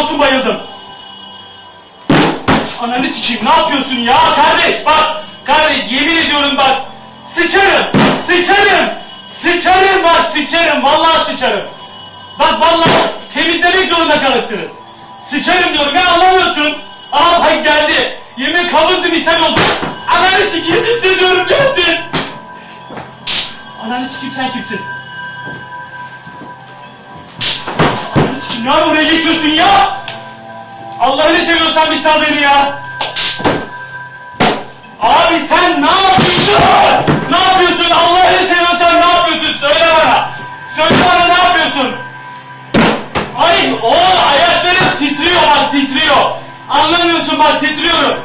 olsun bayıldım. Ananı sikeyim ne yapıyorsun ya kardeş bak. Kardeş yemin ediyorum bak. Sıçarım. Sıçarım. Sıçarım bak sıçarım. Vallahi sıçarım. Bak vallahi temizlemek zorunda kalırsınız. Sıçarım diyorum ya anlamıyorsun. Aa bak geldi. Yemin kavurdu misal oldu. Ananı sikeyim hissediyorum geldi. Ananı sikeyim sen kimsin? Oraya geçiyorsun ya? Allah'ını seviyorsan bir sal beni ya. Abi sen ne yapıyorsun? Ne yapıyorsun? Allah'ını seviyorsan ne yapıyorsun? Söyle bana. Söyle bana ne yapıyorsun? Ay o ayaklarım titriyor bak titriyor. Anlamıyorsun bak titriyor.